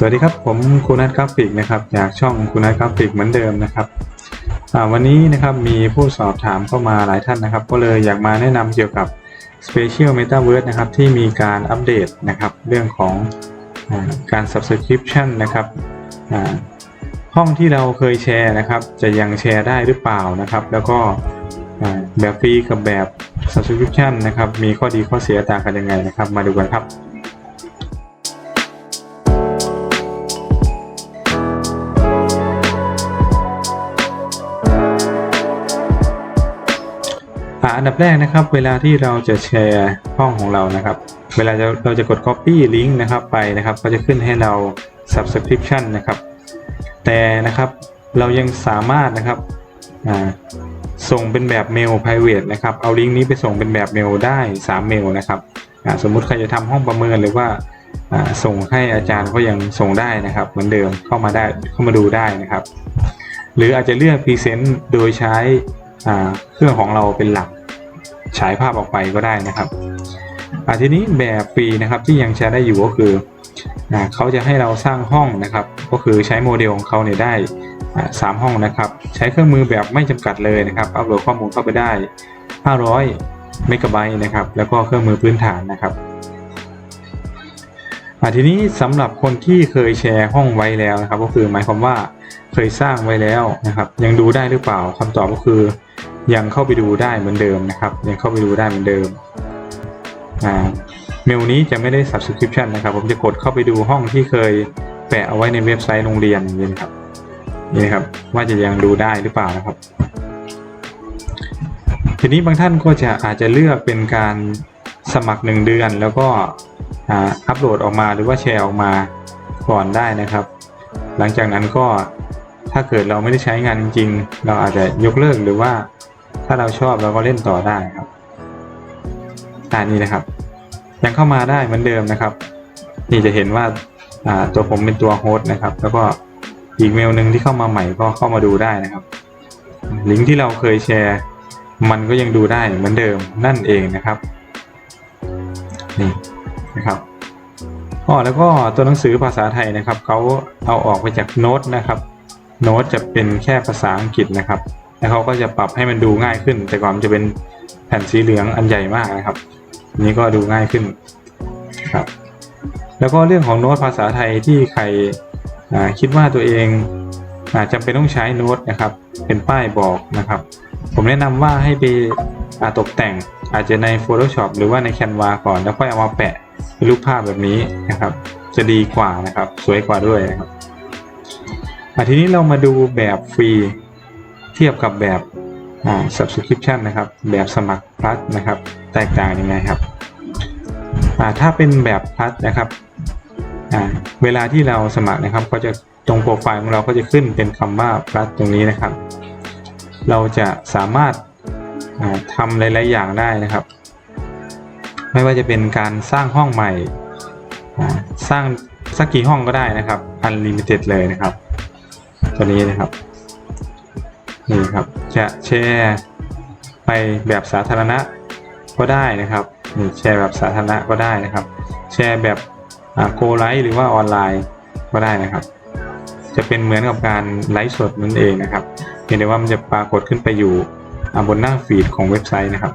สวัสดีครับผมคุณนัทกราฟิกนะครับจากช่องคุณนัทกราฟิกเหมือนเดิมนะครับวันนี้นะครับมีผู้สอบถามเข้ามาหลายท่านนะครับ ก็เลยอยากมาแนะนำเกี่ยวกับ Special Metaverse นะครับที่มีการอัปเดตนะครับเรื่องของอการ Subscription นะครับห้องที่เราเคยแชร์นะครับ จะยังแชร์ได้หรือเปล่านะครับ แล้วก็แบบฟรีกับแบบ Subscription นะครับมีข้อดีข้อเสียต่างกันยังไงนะครับ มาดูกันครับ อันดับแรกนะครับ เวลาที่เราจะแชร์ห้องของเรานะครับ เวลาเราจะกด copy link นะครับไปนะครับ ก็จะขึ้นให้เรา subscription นะครับ แต่นะครับเรายังสามารถนะครับส่งเป็นแบบเมล private นะครับ เอาลิงก์นี้ไปส่งเป็นแบบเมลได้ 3 เมลนะครับสมมุติใครจะทำห้องประเมินหรือว่าส่งให้อาจารย์ก็ยังส่งได้นะครับ เหมือนเดิมเข้ามาได้เข้ามาดูได้นะครับ หรืออาจจะเลือกพรีเซนต์โดยใช้เครื่องของเราเป็นหลัก ฉายภาพออกไปก็ได้นะครับทีนี้แบบฟรีนะครับที่ยังใช้ได้อยู่ก็คืออเขาจะให้เราสร้างห้องนะครับ ก็คือใช้โมเดลของเขาเนี่ยได้สามห้องนะครับ ใช้เครื่องมือแบบไม่จำกัดเลยนะครับอัปโหลดข้อมูลเข้าไปได้ 500เมกะไบต์นะครับแล้วก็เครื่องมือพื้นฐานนะครับทีนี้สำหรับคนที่เคยแชร์ห้องไว้แล้วนะครับ ก็คือหมายความว่าเคยสร้างไว้แล้วนะครับ ยังดูได้หรือเปล่าคำตอบก็คือ ยังเข้าไปดูได้เหมือนเดิมนะครับ ยังเข้าไปดูได้เหมือนเดิมอ่าเมลนี้จะไม่ได้ subscription นะครับ ผมจะกดเข้าไปดูห้องที่เคยแปะเอาไว้ในเว็บไซต์โรงเรียนนี้นะครับนี่นะครับ ว่าจะยังดูได้หรือเปล่านะครับ ทีนี้บางท่านก็จะอาจจะเลือกเป็นการสมัคร 1 เดือน แล้วก็อ่าอัปโหลดออกมาหรือว่าแชร์ออกมาก่อนได้นะครับ หลังจากนั้นก็ถ้าเกิดเราไม่ได้ใช้งานจริง ๆ เราอาจจะยกเลิกหรือว่า ถ้าเราชอบเราก็เล่นต่อได้ครับอ่านี่นะครับ ยังเข้ามาได้เหมือนเดิมนะครับ นี่จะเห็นว่าอ่าตัวผมเป็นตัวโฮสต์นะครับ แล้วก็อีกเมลหนึ่งที่เข้ามาใหม่ก็เข้ามาดูได้นะครับ ลิงก์ที่เราเคยแชร์ มันก็ยังดูได้เหมือนเดิมนั่นเองนะครับนี่นะครับอ๋อแล้วก็ตัวหนังสือภาษาไทยนะครับเขาเอาออกไปจากโน้ตนะครับ โน้ตจะเป็นแค่ภาษาอังกฤษนะครับ แล้วเขาก็จะปรับให้มันดูง่ายขึ้น แต่ก่อนมันจะเป็นแผ่นสีเหลืองอันใหญ่มากนะครับ นี้ก็ดูง่ายขึ้นครับ แล้วก็เรื่องของโน้ตภาษาไทยที่ใครคิดว่าตัวเองอาจจะเป็นต้องใช้โน้ตนะครับ เป็นป้ายบอกนะครับ ผมแนะนำว่าให้ไปตกแต่งอาจจะใน Photoshop หรือว่าใน Canva ก่อนแล้วค่อยเอามาแปะเป็นรูปภาพแบบนี้นะครับ จะดีกว่านะครับ สวยกว่าด้วยนะครับทีนี้เรามาดูแบบฟรี ทียบกับแบบ subscription นะครับ แบบสมัคร plus นะครับ แตกต่างยังไงครับถ้าเป็นแบบ plus นะครับเวลาที่เราสมัครนะครับ ก็จะตรงโปรไฟล์ของเราก็จะขึ้นเป็นคำว่า plus ตรงนี้นะครับ เราจะสามารถาทำหลาย ๆ อย่างได้นะครับ ไม่ว่าจะเป็นการสร้างห้องใหม่ สร้างสักกี่ห้องก็ได้นะครับ unlimited เลยนะครับ ตัวนี้นะครับ นี่ครับจะแชร์ไปแบบสาธารณะก็ได้นะครับนี่แชร์แบบสาธารณะก็ได้นะครับ แชร์แบบโกไลฟ์หรือว่าออนไลน์ก็ได้นะครับ จะเป็นเหมือนกับการไลฟ์สดนั่นเองนะครับเพียงแต่ว่ามันจะปรากฏขึ้นไปอยู่บนหน้าฟีดของเว็บไซต์นะครับ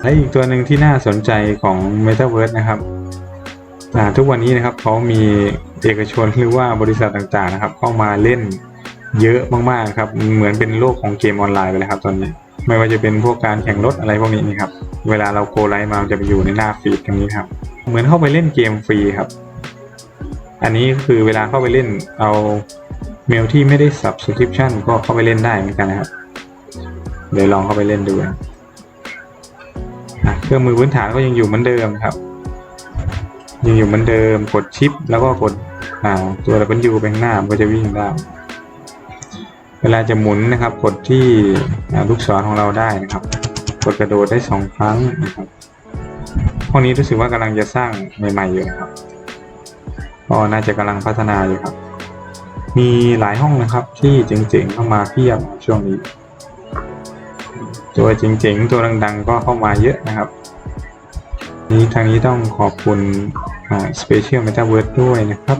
และอีกตัวหนึ่งที่น่าสนใจของ Metaverse นะครับทุกวันนี้นะครับเขามีเอกชนหรือว่าบริษัทต่างๆนะครับ เข้ามาเล่น เยอะมากๆครับ เหมือนเป็นโลกของเกมออนไลน์ไปเลยครับตอนนี้ ไม่ว่าจะเป็นพวกการแข่งรถอะไรพวกนี้นี่ครับ เวลาเราโกไลฟ์มาจะไปอยู่ในหน้าฟีดตรงนี้ครับ เหมือนเข้าไปเล่นเกมฟรีครับ อันนี้คือเวลาเข้าไปเล่นเอาเมลที่ไม่ได้ subscription ก็เข้าไปเล่นได้เหมือนกันนะครับ เดี๋ยวลองเข้าไปเล่นดูนะเครื่องมือพื้นฐานก็ยังอยู่เหมือนเดิมครับ ยังอยู่เหมือนเดิม กดชิป แล้วก็กดตัว W ไปข้างหน้ามันก็จะวิ่งได้ เวลาจะหมุนนะครับ กดที่ลูกศรของเราได้นะครับ กดกระโดดได้สองครั้งนะครับห้องนี้รู้สึกว่ากำลังจะสร้างใหม่ๆอยู่นะครับก็น่าจะกำลังพัฒนาอยู่ครับ มีหลายห้องนะครับที่เจ๋งๆเข้ามาเพียบช่วงนี้ ตัวเจ๋งๆตัวดังๆ ก็เข้ามาเยอะนะครับ นี้ทางนี้ต้องขอบคุณ Special Metaverse ด้วยนะครับ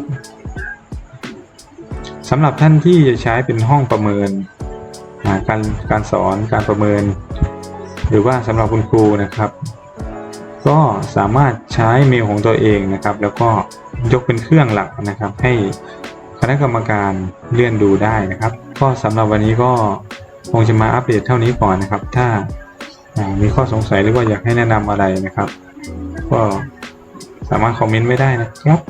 ำหรับท่านที่จะใช้เป็นห้องประเมินการการสอนการประเมิน หรือว่าสำหรับคุณครูนะครับ ก็สามารถใช้เมลของตัวเองนะครับ แล้วก็ยกเป็นเครื่องหลักนะครับ ให้คณะกรรมการเลื่อนดูได้นะครับ ก็สำหรับวันนี้ก็คงจะมาอัปเดตเท่านี้ก่อนนะครับ ถ้ามีข้อสงสัยหรือว่าอยากให้แนะนำอะไรนะครับ ก็สามารถคอมเมนต์ไว้ได้นะครับ